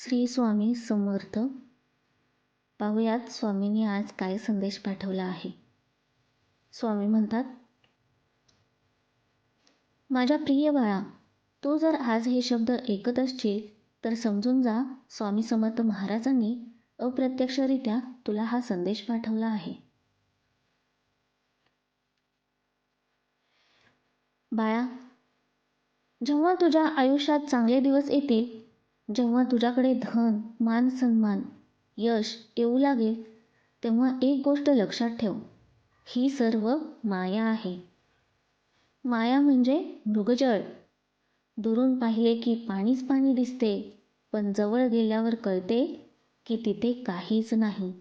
श्री स्वामी समर्थ. पाहुयात स्वामींनी आज काय संदेश पाठवला आहे. स्वामी म्हणतात माझ्या प्रिय बाळा तू जर आज हे शब्द ऐकत असशील तर समजून जा स्वामी समर्थ महाराजांनी अप्रत्यक्षरित्या तुला हा संदेश पाठवला आहे. बाळा जेव्हा तुझ्या आयुष्यात चांगले दिवस येतील जेव्हा तुझ्याकडे धन मान सन्मान यश येऊ लागेल तेव्हा एक गोष्ट लक्षात ठेव. ही सर्व माया आहे. माया म्हणजे मृगजळ. दुरून पाहिले की पाणीच पाणी दिसते पण जवळ गेल्यावर कळते की तिथे काहीच नाही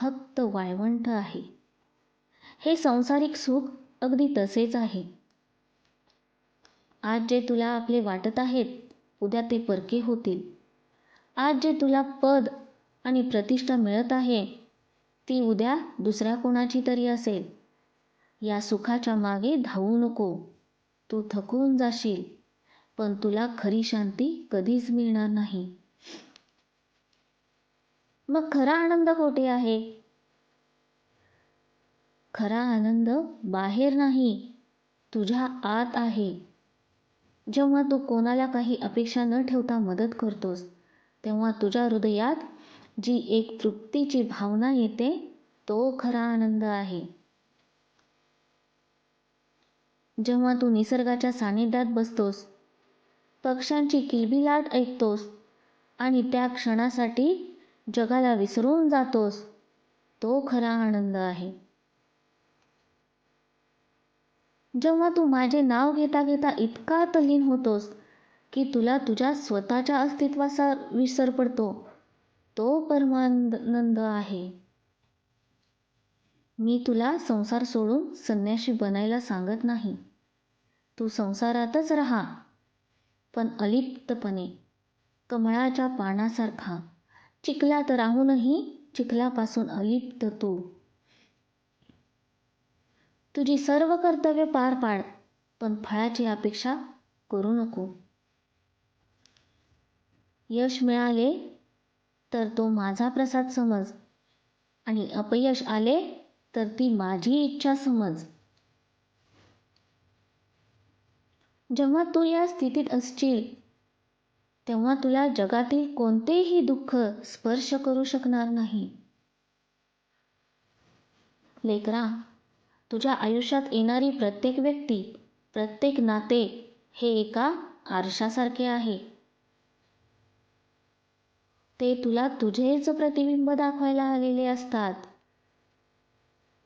फक्त वाळवंट आहे. हे सांसारिक सुख अगदी तसेच आहे. आज जे तुला आपले वाटत आहेत उद्या ते परके होतील. आज जे तुला पद आणि प्रतिष्ठा मिळत आहे ती उद्या दुसऱ्या कोणाची तरी असेल. या सुखाच्या मागे धावू नको. तू थकून जाशील पण तुला खरी शांती कधीच मिळणार नाही. मग खरा आनंद कोठे आहे? खरा आनंद बाहेर नाही तुझ्या आत आहे. जेव्हा तू कोणाला काही अपेक्षा न ठेवता मदत करतोस तेव्हा तुझ्या हृदयात जी एक तृप्तीची भावना येते तो खरा आनंद आहे. जेव्हा तू निसर्गाच्या सानिध्यात बसतोस पक्ष्यांची किलबिलाट ऐकतोस आणि त्या क्षणासाठी जगाला विसरून जातोस तो खरा आनंद आहे. जेव्हा तू माझे नाव घेता घेता इतका तल्लीन होतोस की तुला तुझ्या स्वतःच्या अस्तित्वाचा विसर पडतो. तो परमानंद आहे. मी तुला संसार सोडून संन्याशी बनायला सांगत नाही. तू संसारातच राहा. पण अलिप्तपणे कमळाच्या पानासारखा चिखलात राहूनही चिखलापासून अलिप्त तू. तुझी सर्व कर्तव्य पार पाड पण फळाची अपेक्षा करू नको. यश मिळाले तर तो माझा प्रसाद समज. आणि अपयश आले तर ती माझी इच्छा समज. जेव्हा तू या स्थितीत असशील तेव्हा तुला जगातील कोणतेही दुःख स्पर्श करू शकणार नाही. लेकरा तुझ्या आयुष्यात येणारी प्रत्येक व्यक्ती प्रत्येक नाते हे एका आरशासारखे आहे. ते तुला तुझेच प्रतिबिंब दाखवायला आलेले असतात.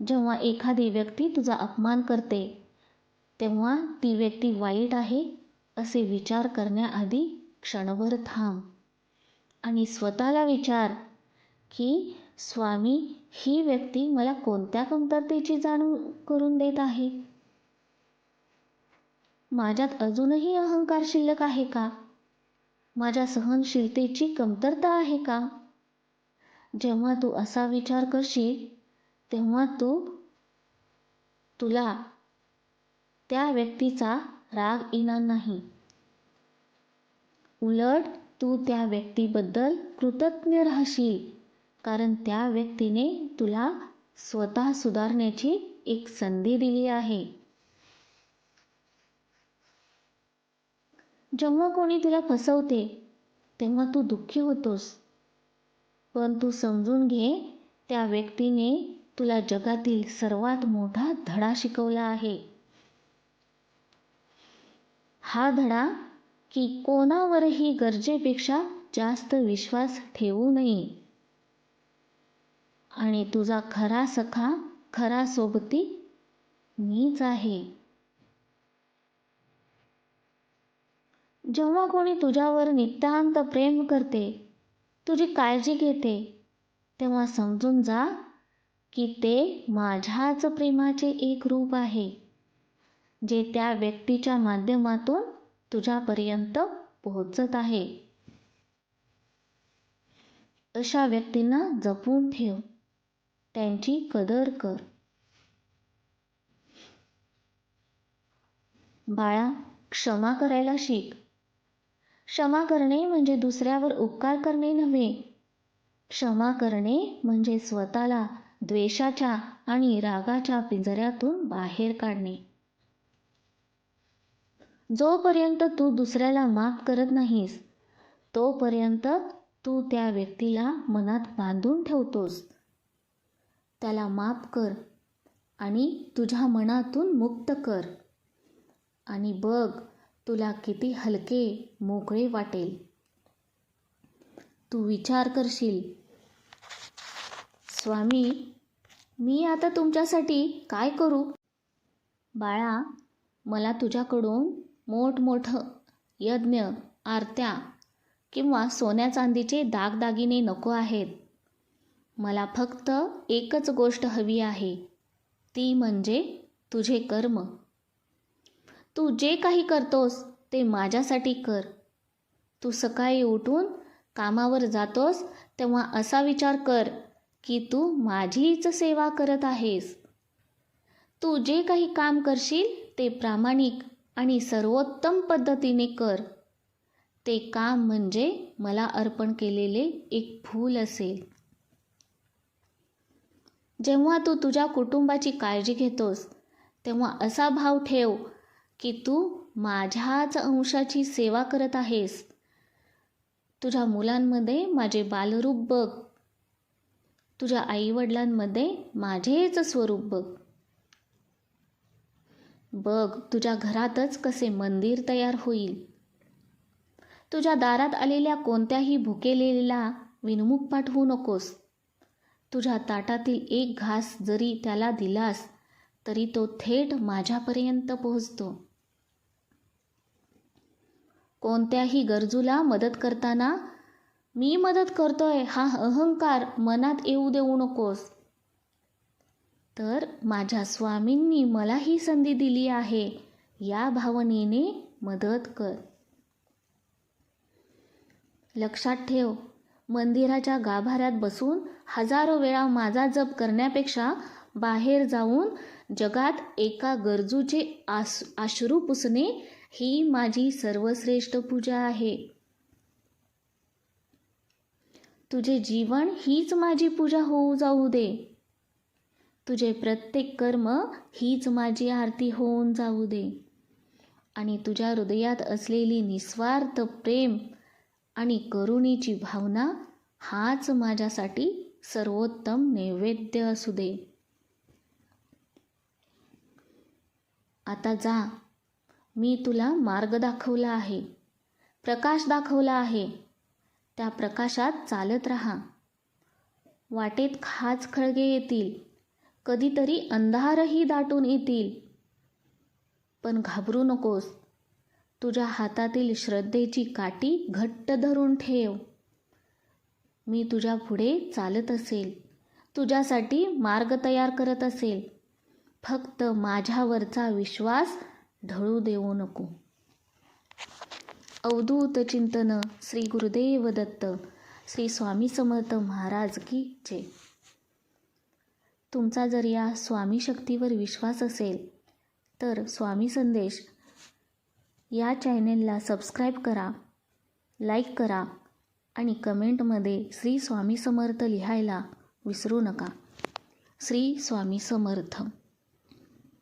जेव्हा एखादी व्यक्ती तुझा अपमान करते तेव्हा ती व्यक्ती वाईट आहे असे विचार करण्याआधी क्षणभर थांब आणि स्वतःला विचार की स्वामी ही व्यक्ती मला कोणत्या कमतरतेची जाणीव करून देत आहे? माझ्यात अजूनही अहंकार शिल्लक आहे का? माझ्या सहनशीलतेची कमतरता आहे का? जेव्हा तू असा विचार करशील तेव्हा तू तुला त्या व्यक्तीचा राग येणार नाही. उलट तू त्या व्यक्तीबद्दल कृतज्ञ राहशील कारण त्या व्यक्तीने तुला स्वतः सुधारण्याची एक संधी दिली आहे. जेव्हा कोणी तुला फसवते तेव्हा तू दुःखी होतोस. पण तू समजून घे त्या व्यक्तीने तुला जगातील सर्वात मोठा धडा शिकवला आहे. हा धडा की कोणावरही गरजेपेक्षा जास्त विश्वास ठेवू नये. आणि तुझा खरा सखा खरा सोबती मीच आहे. जेव्हा कोणी तुझ्यावर नितांत प्रेम करते तुझी काळजी घेते तेव्हा समजून जा की ते माझ्याच प्रेमाचे एक रूप आहे जे त्या व्यक्तीच्या माध्यमातून तुझ्यापर्यंत पोहोचत आहे. अशा व्यक्तींना जपून ठेव. त्यांची कदर कर. बाळा क्षमा करायला शिक. क्षमा करणे म्हणजे दुसऱ्यावर उपकार करणे नव्हे. क्षमा करणे म्हणजे स्वतःला द्वेषाच्या आणि रागाच्या पिंजऱ्यातून बाहेर काढणे. जोपर्यंत तू दुसऱ्याला माफ करत नाहीस तोपर्यंत तू त्या व्यक्तीला मनात बांधून ठेवतोस. त्याला माफ कर आणि तुझ्या मनातून मुक्त कर आणि बघ तुला किती हलके मोकळे वाटेल. तू विचार करशील. स्वामी मी आता तुमच्यासाठी काय करू? बाळा मला तुझ्याकडून मोठमोठं यज्ञ आरत्या किंवा सोन्या चांदीचे दागदागिने नको आहेत. मला फक्त एकच गोष्ट हवी आहे. ती म्हणजे तुझे कर्म. तू जे काही करतोस ते माझ्यासाठी कर. तू सकाळी उठून कामावर जातोस तेव्हा असा विचार कर की तू माझीच सेवा करत आहेस. तू जे काही काम करशील ते प्रामाणिक आणि सर्वोत्तम पद्धतीने कर. ते काम म्हणजे मला अर्पण केलेले एक फूल असेल. जेव्हा तू तुझ्या कुटुंबाची काळजी घेतोस तेव्हा असा भाव ठेव की तू माझ्याच अंशाची सेवा करत आहेस. तुझ्या मुलांमध्ये माझे बालरूप बघ. तुझ्या आईवडिलांमध्ये माझेच स्वरूप बघ. बघ तुझ्या घरातच कसे मंदिर तयार होईल. तुझ्या दारात आलेल्या कोणत्याही भुकेलेला विनमुख पाठवू नकोस. तुझ्या ताटातील एक घास जरी त्याला दिलास तरी तो थेट माझ्यापर्यंत पोहोचतो. कोणत्याही गरजूला मदत करताना मी मदत करतोय हा अहंकार मनात येऊ देऊ नकोस. तर माझ्या स्वामींनी मला ही संधी दिली आहे या भावनेने मदत कर. लक्षात ठेव मंदिराच्या गाभाऱ्यात बसून हजारो वेळा माझा जप करण्यापेक्षा बाहेर जाऊन जगात एका गरजूचे आस आश्रू पुसणे ही माझी सर्वश्रेष्ठ पूजा आहे. तुझे जीवन हीच माझी पूजा होऊ जाऊ दे. तुझे प्रत्येक कर्म हीच माझी आरती होऊन जाऊ दे. आणि तुझ्या हृदयात असलेली निस्वार्थ प्रेम आणि करुणीची भावना हाच माझ्यासाठी सर्वोत्तम नैवेद्य असू दे. आता जा. मी तुला मार्ग दाखवला आहे. प्रकाश दाखवला आहे. त्या प्रकाशात चालत राहा. वाटेत खाच खळगे येतील. कधीतरी अंधारही दाटून येतील. पण घाबरू नकोस. तुझ्या हातातील श्रद्धेची काठी घट्ट धरून ठेव. मी तुझ्या पुढे चालत असेल. तुझ्यासाठी मार्ग तयार करत असेल. फक्त माझ्यावरचा विश्वास ढळू देऊ नको. अवधूत चिंतन श्री गुरुदेव दत्त श्री स्वामी समर्थ महाराज की जय. तुमचा जर या स्वामी शक्तीवर विश्वास असेल तर स्वामी संदेश या चॅनेलला सबस्क्राईब करा लाईक करा आणि कमेंटमध्ये श्री स्वामी समर्थ लिहायला विसरू नका. श्री स्वामी समर्थ.